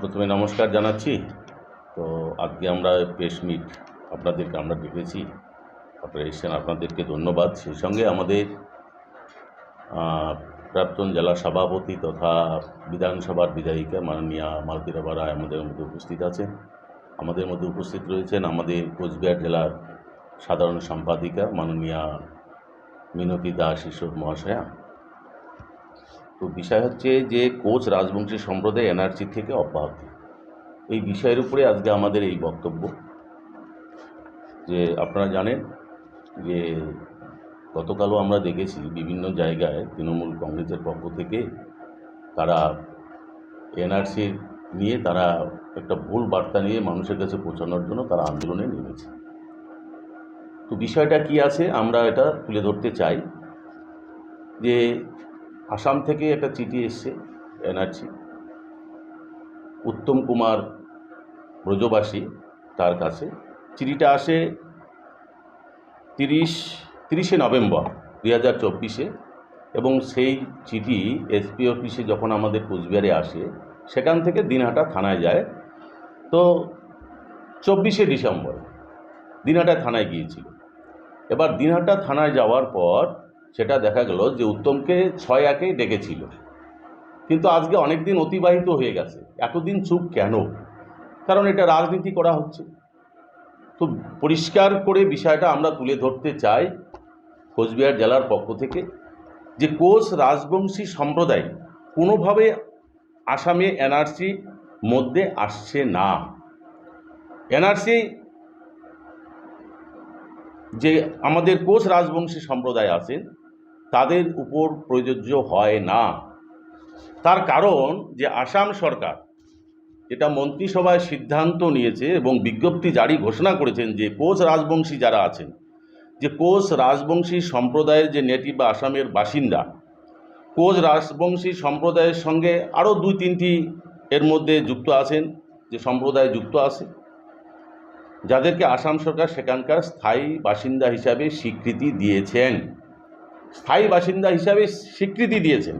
প্রথমে নমস্কার জানাচ্ছি। তো আজকে আমরা প্রেস মিট আপনাদেরকে আমরা ডেকেছি আপনারা এসেছেন, আপনাদেরকে ধন্যবাদ। সেই সঙ্গে আমাদের প্রাক্তন জেলা সভাপতি তথা বিধানসভার বিধায়িকা মাননীয়া মালতীরাবা রায় আমাদের মধ্যে উপস্থিত আছেন। আমাদের মধ্যে উপস্থিত রয়েছেন আমাদের কোচবিহার জেলার সাধারণ সম্পাদিকা মাননীয়া মিনতি দাস ঈশ্বর মহাশয়া। তো বিষয় হচ্ছে যে কোচ রাজবংশী সম্প্রদায় এনআরসি থেকে অব্যাহতি। এই বিষয়ের উপরে আজকে আমাদের এই বক্তব্য। যে আপনারা জানেন যে গতকালও আমরা দেখেছি বিভিন্ন জায়গায় তৃণমূল কংগ্রেসের পক্ষ থেকে তারা এনআরসির নিয়ে তারা একটা ভুল বার্তা নিয়ে মানুষের কাছে পৌঁছানোর জন্য তারা আন্দোলনে নেমেছে। তো বিষয়টা কি আছে আমরা এটা তুলে ধরতে চাই যে আসাম থেকে একটা চিঠি এসছে, এনআরসি। উত্তম কুমার ব্রজবাসী তার কাছে। চিঠিটা আসে তিরিশ, তিরিশে নভেম্বর দুই হাজার চব্বিশে এবং সেই চিঠি এসপি অফিসে যখন আমাদের কোচবিহারে আসে, সেখান থেকে দিনহাটা থানায় যায়। তো চব্বিশে ডিসেম্বর দিনহাটা থানায় গিয়েছিল। এবার দিনহাটা থানায় যাওয়ার পর সেটা দেখা গেল যে উত্তমকে ছয় একে ডেকেছিল। কিন্তু আজকে অনেক দিন অতিবাহিত হয়ে গেছে। এতদিন চুপ কেন? কারণ এটা রাজনীতি করা হচ্ছে। তো পরিষ্কার করে বিষয়টা আমরা তুলে ধরতে চাই কোচবিহার জেলার পক্ষ থেকে যে কোচ রাজবংশী সম্প্রদায় কোনোভাবে আসামে এনআরসি মধ্যে আসছে না। এনআরসি যে আমাদের কোচ রাজবংশী সম্প্রদায় আছেন তাদের উপর প্রযোজ্য হয় না। তার কারণ যে আসাম সরকার যেটা মন্ত্রিসভায় সিদ্ধান্ত নিয়েছে এবং বিজ্ঞপ্তি জারি ঘোষণা করেছেন যে কোচ রাজবংশী যারা আছেন, যে কোচ রাজবংশী সম্প্রদায়ের যে নেটিভ বা আসামের বাসিন্দা কোচ রাজবংশী সম্প্রদায়ের সঙ্গে আরও দুই তিনটি এর মধ্যে যুক্ত আছেন, যে সম্প্রদায় যুক্ত আছে। যাদেরকে আসাম সরকার সেখানকার স্থায়ী বাসিন্দা হিসাবে স্বীকৃতি দিয়েছেন। স্থায়ী বাসিন্দা হিসাবে স্বীকৃতি দিয়েছেন।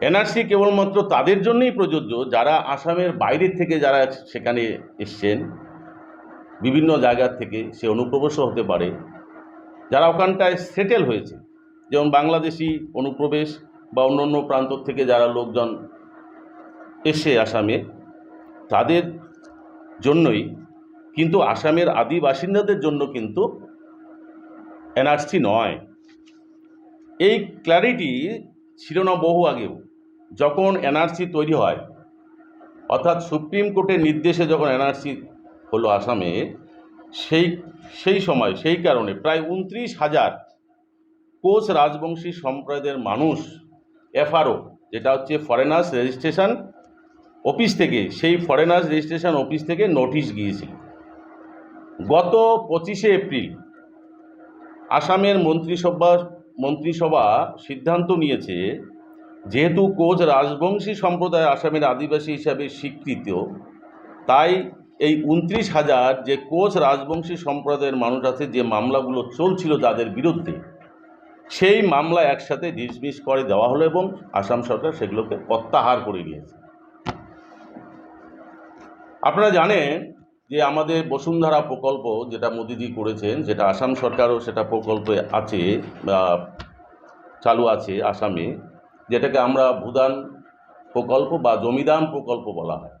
এনআরসি কেবলমাত্র তাদের জন্যই প্রযোজ্য, যারা আসামের বাইরের থেকে যারা সেখানে এসছেন, বিভিন্ন জায়গার থেকে সে অনুপ্রবেশও হতে পারে, যারা ওখানটায় সেটেল হয়েছে। যেমন বাংলাদেশি অনুপ্রবেশ বা অন্য অন্য প্রান্ত থেকে যারা লোকজন এসে আসামে, তাদের জন্যই কিন্তু আসামের আদি বাসিন্দাদের জন্য কিন্তু এনআরসি নয়। এই ক্ল্যারিটি ছিল না বহু আগেও। যখন এনআরসি তৈরি হয়, অর্থাৎ সুপ্রিম কোর্টের নির্দেশে যখন এনআরসি হলো আসামে, সেই সেই সময়, সেই কারণে প্রায় উনত্রিশ হাজার কোচ রাজবংশী সম্প্রদায়ের মানুষ এফআরও, যেটা হচ্ছে ফরেনার্স রেজিস্ট্রেশন অফিস থেকে, সেই ফরেনার্স রেজিস্ট্রেশন অফিস থেকে নোটিশ গিয়েছিল। গত পঁচিশে এপ্রিল আসামের মন্ত্রিসভা মন্ত্রিসভা সিদ্ধান্ত নিয়েছে যেহেতু কোচ রাজবংশী সম্প্রদায় আসামের আদিবাসী হিসাবে স্বীকৃত, তাই এই উনত্রিশ হাজার যে কোচ রাজবংশী সম্প্রদায়ের মানুষ আছে, যে মামলাগুলো চলছিল তাদের বিরুদ্ধে, সেই মামলা একসাথে ডিসমিস করে দেওয়া হলো এবং আসাম সরকার সেগুলোকে প্রত্যাহার করে নিয়েছে। আপনারা জানেন যে আমাদের বসুন্ধরা প্রকল্প যেটা মোদিজি করেছেন, যেটা আসাম সরকারও সেটা প্রকল্পে আছে চালু আছে আসামে, যেটাকে আমরা ভূদান প্রকল্প বা জমিদান প্রকল্প বলা হয়।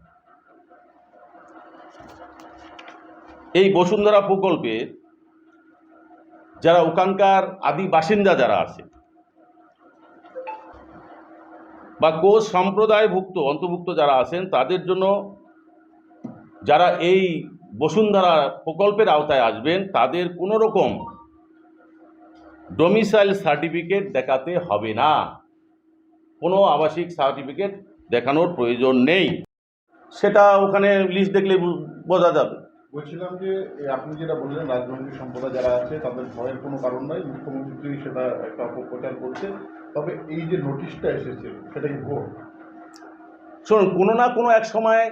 এই বসুন্ধরা প্রকল্পে যারা ওখানকার আদি বাসিন্দা যারা আছে, বা কোচ সম্প্রদায়ভুক্ত, অন্তর্ভুক্ত যারা আছেন, তাদের জন্য যারা এই বসুন্ধরা প্রকল্পের আওতায় আসবেন তাদের কোনো রকম ডোমিসাইল সার্টিফিকেট দেখাতে হবে না। কোনো আবাসিক সার্টিফিকেট দেখানোর প্রয়োজন নেই। সেটা ওখানে লিস্ট দেখলে বোঝা যাবে। বলছিলাম যে আপনি যেটা বললেন রাজনৈতিক সম্প্রদায় যারা আছে তাদের ভয়ের কোনো কারণ নাই মুখ্যমন্ত্রী সেটা একটা অপপ্রচার করছে। তবে এই যে নোটিশটা এসেছে সেটা কি ভুল শুনুন কোনো না কোনো এক সময়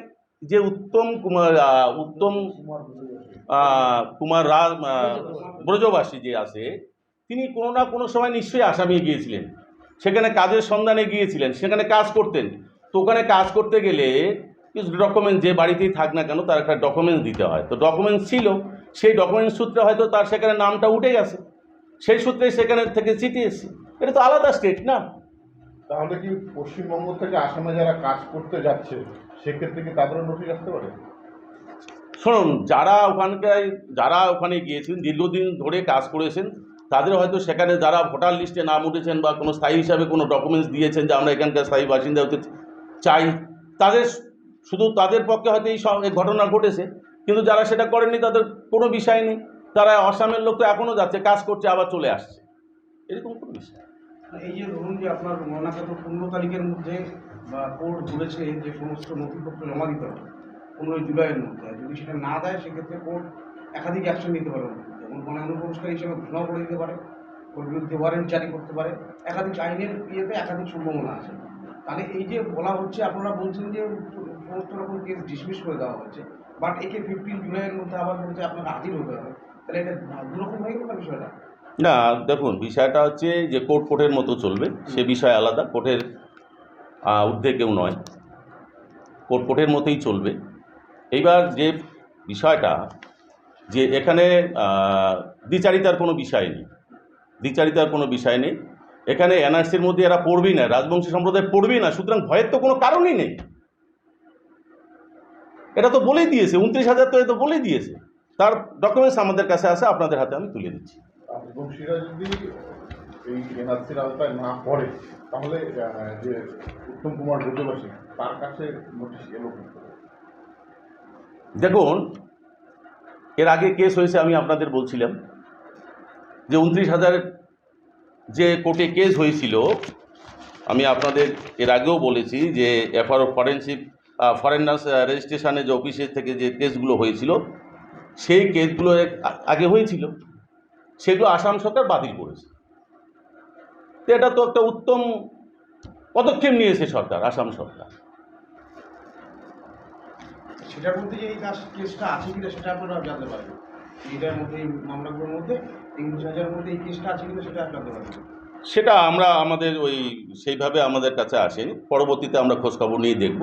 যে উত্তম কুমার উত্তম কুমার রাজ ব্রজবাসী যে আছে, তিনি কোনো না কোনো সময় নিশ্চয়ই আসামে গিয়েছিলেন। সেখানে কাজের সন্ধানে গিয়েছিলেন, সেখানে কাজ করতেন। তো ওখানে কাজ করতে গেলে কিছু ডকুমেন্ট যে বাড়িতেই থাক না কেন, তার একটা ডকুমেন্টস দিতে হয়। তো ডকুমেন্টস ছিল, সেই ডকুমেন্টস সূত্রে হয়তো তার সেখানে নামটা উঠে গেছে। সেই সূত্রে সেখানে থেকে চিঠি এসেছে। এটা তো আলাদা স্টেট না? তাহলে কি পশ্চিমবঙ্গ থেকে আসামে যারা কাজ করতে যাচ্ছে সেক্ষেত্রে কি তাদেরও নোটিশ আসতে পারে? শুনুন, যারা ওখানকার যারা ওখানে গিয়েছেন, দীর্ঘদিন ধরে কাজ করেছেন, তাদের হয়তো সেখানে যারা ভোটার লিস্টে নাম উঠেছেন বা কোনো স্থায়ী হিসাবে কোনো ডকুমেন্টস দিয়েছেন যে আমরা এখানকার স্থায়ী বাসিন্দা হতে চাই, তাদের শুধু তাদের পক্ষে হয়তো এই সব- ঘটনা ঘটেছে, কিন্তু যারা সেটা করেননি তাদের কোনো বিষয় নেই। তারা অসামের লোক তো এখনও যাচ্ছে, কাজ করছে, আবার চলে আসছে। এরকম কোনো বিষয়। এই যে ধরুন যে আপনার মনাকাত পনেরো তারিখের মধ্যে বা কোর্ট বলেছে যে সমস্ত নথিপত্র জমা দিতে হবে, পনেরোই জুলাইয়ের মধ্যে। যদি সেটা না দেয়, সেক্ষেত্রে কোর্ট একাধিক অ্যাকশন নিতে পারে যেমন বনায়ন পুরস্কার হিসেবে ঘোষণাও করে দিতে পারে ওর বিরুদ্ধে ওয়ারেন্ট জারি করতে পারে। একাধিক আইনের ইয়েতে একাধিক সম্ভাবনা আছে। তাহলে এই যে বলা হচ্ছে, আপনারা বলছেন যে সমস্ত রকম কেস ডিসমিস করে দেওয়া হচ্ছে বাট একে ফিফটিন জুলাইয়ের মধ্যে আবার বলছে আপনাকে হাজির হতে হবে। তাহলে এটা দুরকম হয়ে গেল বিষয়টা? না, দেখুন, বিষয়টা হচ্ছে যে কোর্ট কোর্টের মতো চলবে। সে বিষয় আলাদা, কোর্টের ঊর্ধ্বে কেউ নয়। কোর্ট কোর্টের মতোই চলবে। এইবার যে বিষয়টা, যে এখানে দ্বিচারিতার কোনো বিষয় নেই। দ্বিচারিতার কোনো বিষয় নেই। এখানে এনআরসির মধ্যে এরা পড়বেই না, রাজবংশী সম্প্রদায় পড়বেই না, সুতরাং ভয়ের তো কোনো কারণই নেই। এটা তো বলেই দিয়েছে, উনত্রিশ হাজার তো এ তো বলেই দিয়েছে। তার ডকুমেন্টস আমাদের কাছে আছে, আপনাদের হাতে আমি তুলে দিচ্ছি। রাজবংশীরা যদি এই এনআরসির আওতায় না পড়ে, তাহলে যে উত্তম কুমার তার কাছে নোটিশ এলো দেখুন, এর আগে কেস হয়েছে, আমি আপনাদের বলছিলাম যে উনত্রিশ হাজার যে কোর্টে কেস হয়েছিল, আমি আপনাদের এর আগেও বলেছি যে এফআর ফরেন্সিক ফরেনার্স রেজিস্ট্রেশনে যে অফিসের থেকে যে কেসগুলো হয়েছিল, সেই কেসগুলো আগে হয়েছিল। সেগুলো আসাম সরকার বাতিল করেছে। তো এটা তো একটা উত্তম পদক্ষেপ নিয়েছে সরকার আসাম সরকার। সেটার মধ্যে যে এই কাজ কেসটা আছে কিনা সেটা আপনারা জানতে পারবেন। এইটার মধ্যে এই মামলাগুলোর মধ্যে ইংলিশ হাজারের মধ্যে এই কেসটা আছে কিনা সেটা জানতে পারবেন। সেটা আমরা আমাদের ওই সেইভাবে আমাদের কাছে আসেনি। পরবর্তীতে আমরা খোঁজখবর নিয়ে দেখব।